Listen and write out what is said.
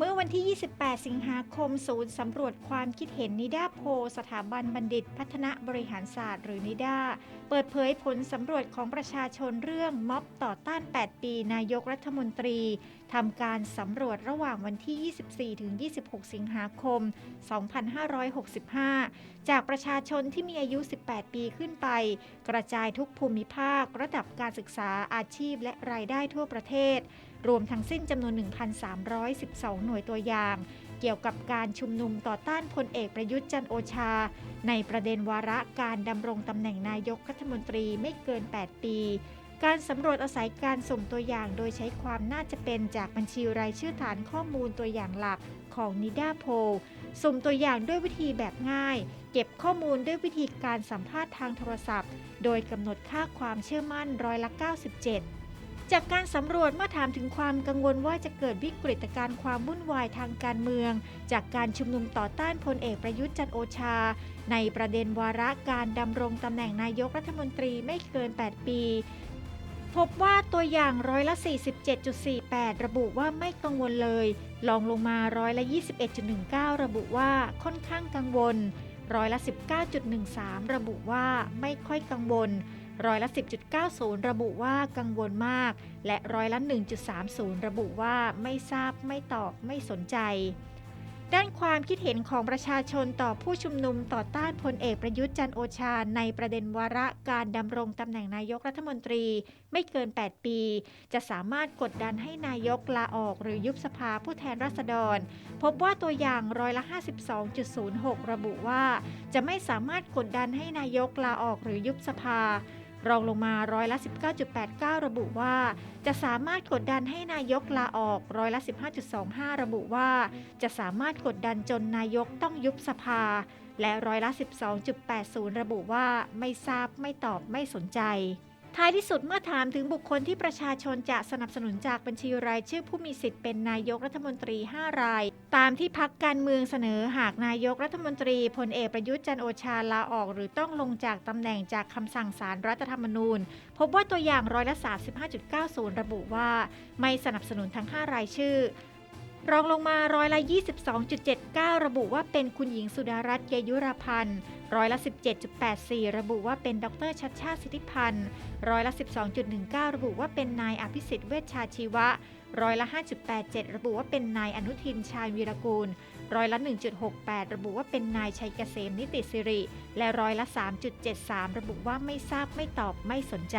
เมื่อวันที่ 28 สิงหาคม ศูนย์สำรวจความคิดเห็นนิดาโพลสถาบันบัณฑิต พัฒนาบริหารศาสตร์ หรือนิดา เปิดเผยผลสำรวจของประชาชนเรื่องม็อบต่อต้าน 8 ปี นายกรัฐมนตรีทำการสำรวจระหว่างวันที่ 24 ถึง 26 สิงหาคม 2565 จากประชาชนที่มีอายุ 18 ปีขึ้นไป กระจายทุกภูมิภาค ระดับการศึกษาอาชีพและรายได้ทั่วประเทศรวมทั้งสิ้นจำนวน 1,312 หน่วยตัวอย่าง เกี่ยวกับการชุมนุมต่อต้านพลเอกประยุทธ์จันโอชา ในประเด็นวาระการดำรงตำแหน่งนายกรัฐมนตรีไม่เกิน 8 ปี การสำรวจอาศัยการส่งตัวอย่างโดยใช้ความน่าจะเป็นจากบัญชีรายชื่อฐานข้อมูลตัวอย่างหลักของนิดาโพลสุ่มตัวอย่างด้วยวิธีแบบง่าย เก็บข้อมูลด้วยวิธีการสัมภาษณ์ทางโทรศัพท์ โดยกำหนดค่าความเชื่อมั่นร้อยละ 97 จากการสำรวจเมื่อถามถึงความกังวลว่าจะเกิดวิกฤตการณ์ความวุ่นวายทางการเมือง จากการชุมนุมต่อต้านพลเอกประยุทธ์จันโอชา ในประเด็นวาระการดำรงตำแหน่งนายกรัฐมนตรีไม่เกิน 8 ปี พบว่าตัวอย่างร้อยละ 47.48 ระบุว่าไม่กังวลเลยลองลงมาร้อยละ 21.19 ระบุว่าค่อนข้างกังวลร้อยละ 19.13 ระบุว่าไม่ค่อยกังวล ร้อยละ 10.90 ระบุว่ากังวลมาก และร้อยละ 1.30 ระบุว่าไม่ทราบไม่ตอบไม่สนใจ ด้านความคิดเห็นของประชาชนต่อผู้ชุมนุมต่อต้านพลเอกประยุทธ์จันโอชา ในประเด็นวาระการดำรงตำแหน่งนายกรัฐมนตรีไม่เกิน 8 ปี จะสามารถกดดันให้นายกลาออกหรือยุบสภาผู้แทนราษฎร พบว่าตัวอย่างร้อยละ 52.06 ระบุว่า จะไม่สามารถกดดันให้นายกลาออกหรือยุบสภา รองลงมาร้อยละ 19.89 ระบุว่า จะสามารถกดดันให้นายกลาออกร้อยละ 15.25 ระบุว่า จะสามารถกดดันจนนายกต้องยุบสภา และร้อยละ 12.80 ระบุว่า ไม่ทราบไม่ตอบไม่สนใจ ท้ายที่สุดเมื่อถามถึงบุคคลที่ประชาชนจะสนับสนุนจากบัญชีรายชื่อผู้มีสิทธิ์เป็นนายกรัฐมนตรี 5 ราย ตามที่พักการเมืองเสนอหากนายกรัฐมนตรีพลเอกประยุทธ์จันโอชาลาออก หรือต้องลงจากตำแหน่งจากคำสั่งศาลรัฐธรรมนูญ พบว่าตัวอย่างร้อยละ35.90 ระบุว่า ไม่สนับสนุนทั้ง 5 รายชื่อ รองลงมาร้อยละ 22.79 ระบุว่าเป็นคุณหญิงสุดารัตน์เกยุรพันธ์ร้อยละ 17.84 ระบุว่าเป็นดรชัดชาติสิทธิพันธ์ร้อยละ 12.19 ระบุว่าเป็นนายอภิสิทธิ์เวชชาชีวะร้อยละ 5.87 ระบุว่าเป็นนายอนุทินชาญวีรกูลร้อยละ 1.68 ระบุว่าเป็นนายชัยเกษมนิติสิริ และร้อยละ 3.73 ระบุว่าไม่ทราบไม่ตอบไม่สนใจ